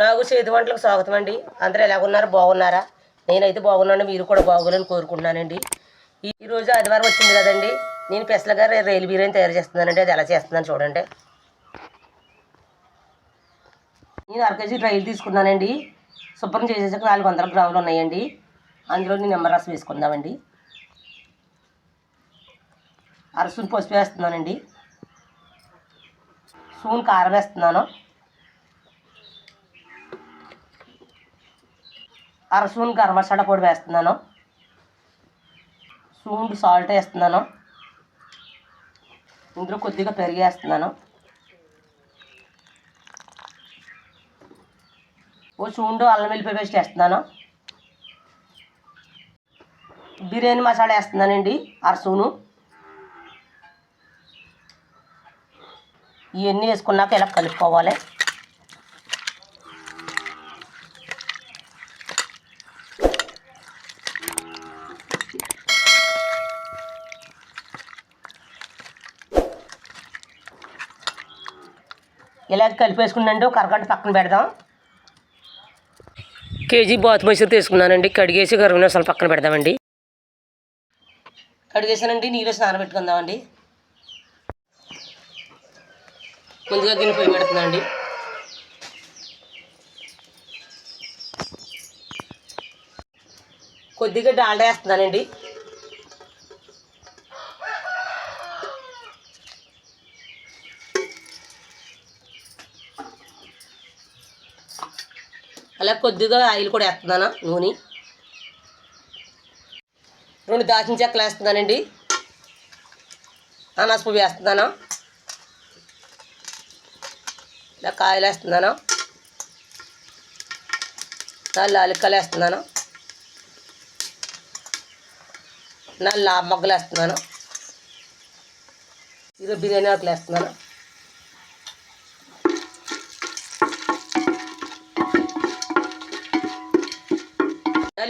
నాకు చేతి వంటలకు స్వాగతం అండి. అందరూ ఎలాగున్నారు బాగున్నారా? నేనైతే బాగున్నాను. మీరు కూడా బాగోలేని కోరుకుంటున్నానండి. ఈరోజు ఆదివారం వచ్చింది కదండి. నేను పెసలుగా రైలు బిర్యానీ తయారు చేస్తున్నానండి. అది ఎలా చేస్తున్నాను చూడండి. నేను అరకేజీ రైలు తీసుకున్నానండి. శుభ్రం చేసేసాక నాలుగు వందల గ్రాములు ఉన్నాయండి. అందులో నేను నిమ్మరసం వేసుకుందామండి. అర స్పూన్ పసుపు వేస్తున్నానండి. స్పూన్ కారం వేస్తున్నాను. అర స్పూన్ గరం మసాలా పొడి వేస్తున్నాను. స్పూన్ సాల్ట్ వేస్తున్నాను. ఇందులో కొద్దిగా పెరిగేస్తున్నాను ఓ చూండు అల్లం వెల్లిపాయ పేస్ట్ వేస్తున్నాను. బిర్యానీ మసాలా వేస్తున్నానండి అరసూను ఇవన్నీ వేసుకున్నాక ఇలా కలుపుకోవాలి. ఇలా కలిపేసుకున్నాండి ఒక అరగంట పక్కన పెడదాం. కేజీ బాత్ మైసూర్ తీసుకున్నానండి. కడిగేసి ఇరవై నిమిషాలు పక్కన పెడదామండి. కడిగేసానండి నీళ్ళు స్నానబెట్టుకుందామండి. ముందుగా గిన్నె పొయ్యి పెడుతున్నానండి. కొద్దిగా డాల్డా వేస్తున్నానండి. అలా కొద్దిగా ఆయిల్ కూడా వేస్తున్నాను నూనె. రెండు దాచిన చెక్కలు వేస్తున్నానండి. అనాస పువ్వు వేస్తున్నాను. ఇలా కాయలు వేస్తున్నాను. నల్ల అలిక్కలు వేస్తున్నాను. నల్ల మొగ్గలు వేస్తున్నాను. ఇది బిర్యానీ ఆకులు వేస్తున్నాను.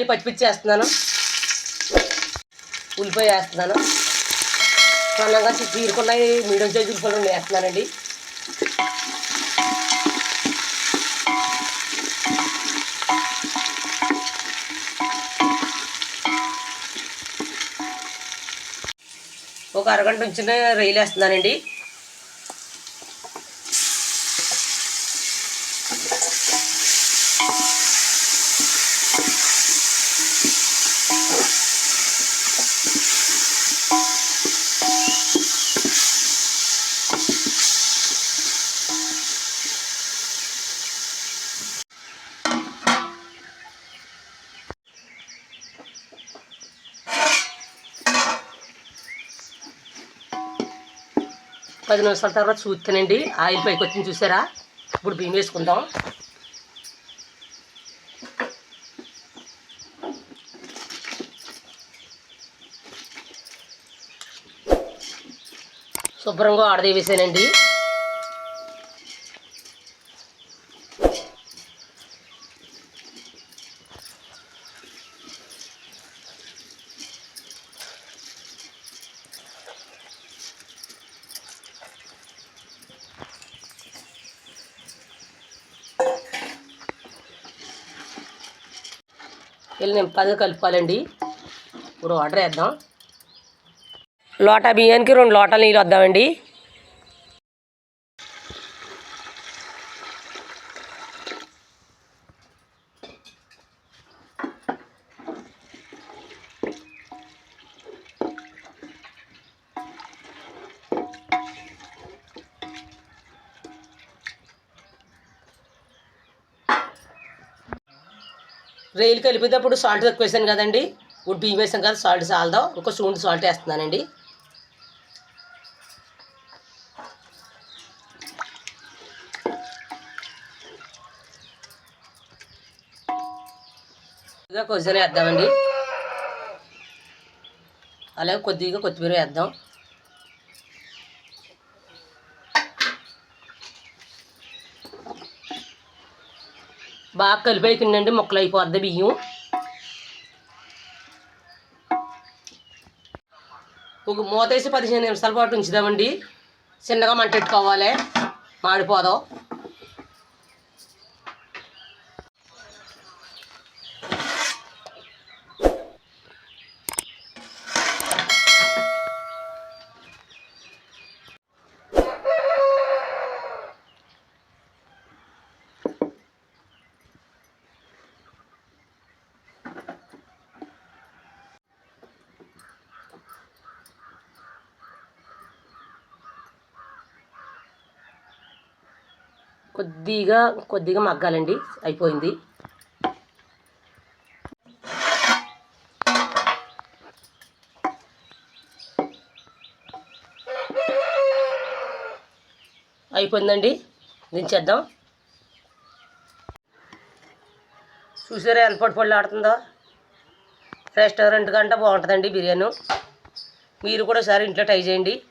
మళ్ళీ పచ్చిపిచ్చి వేస్తున్నాను ఉల్లిపాయ వేస్తున్నాను. సన్నగా చీరుకున్నాయి. మీడియం సైజు ఉల్లిపాయలు వేస్తున్నానండి. ఒక అరగంట ఉంచిన రైలు వేస్తున్నానండి. పది నిమిషాల తర్వాత చూస్తానండి ఆయిల్ పైకి వచ్చింది చూసారా? ఇప్పుడు బియ్యం వేసుకుందాం. శుభ్రంగా ఆడదే వెళ్ళి నేను పది కలుపుకోవాలండి. ఇప్పుడు ఆర్డర్ వేద్దాం లోటా బియ్యానికి రెండు లోటాలు నీళ్ళు వద్దామండి. రైలు కలిపేటప్పుడు సాల్ట్ తక్కువ వేసాను కదండి. ఇప్పుడు బియ్యం వేసాం కదా సాల్ట్ చాలదాం? ఒక సూండి సాల్ట్ వేస్తున్నానండి. కొద్దిగా కొద్దిగా వేద్దామండి. అలాగే కొద్దిగా కొత్తిమీర వేద్దాం. బాగా కలిపైతుండండి మొక్కలు అయిపోద్ది బియ్యం. ఒక మూత వేసి పదిహేను నిమిషాల పాటు ఉంచుదామండి. చిన్నగా మంటెట్టుకోవాలి మాడిపోదాం. కొద్దిగా కొద్దిగా మగ్గాలండి. అయిపోయింది. అయిపోయిందండి. దించేద్దాం. చూసారా ఎంత పొడి పొడి ఆడుతుందో? రెస్టారెంట్ కంటే బాగుంటుందండి బిర్యానీ. మీరు కూడా ఒకసారి ఇంట్లో ట్రై చేయండి.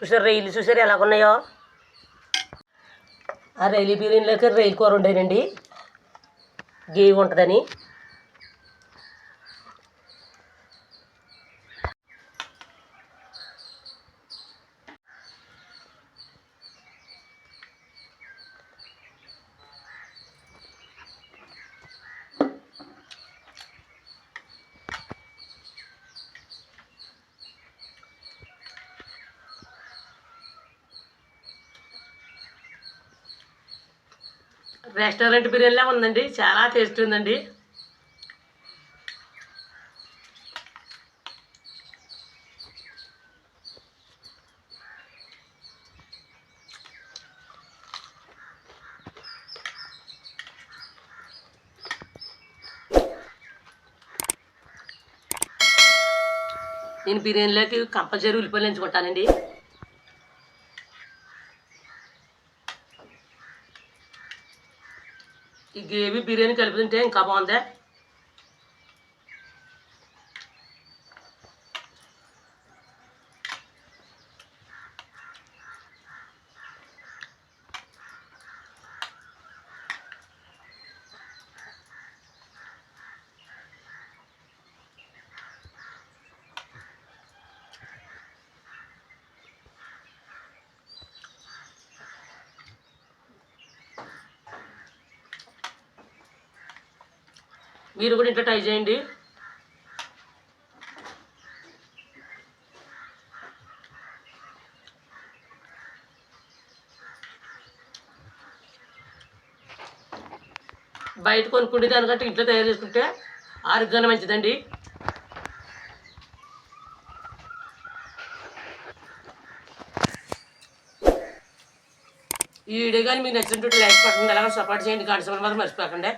చూసారు రైలు చూసారు ఎలాగున్నాయో? ఆ రైలు బిర్యానీలోకి రైలు కూర ఉండేనండి గేవి ఉంటుందని. రెస్టారెంట్ బిర్యానీలా ఉందండి. చాలా టేస్ట్ ఉందండి. నేను బిర్యానీలోకి కంపల్సరీ ఉల్లిపాయలు ఎంచుకుంటానండి. గ్రేవీ బిర్యానీ కలుపుతుంటే ఇంకా బాగుంది మీరు కూడా ఇంట్లో ట్రై చేయండి. బయట కొనుక్కుంటే దానికంటే ఇంట్లో తయారు చేసుకుంటే ఆరోగ్యాన్ని మంచిదండి. ఈ వీడియో కానీ మీకు నచ్చినట్టు లైక్ పట్టండి అలాగే సపోర్ట్ చేయండి. కాన్సెప్ట్ మాత్రం మర్చిపోకండి.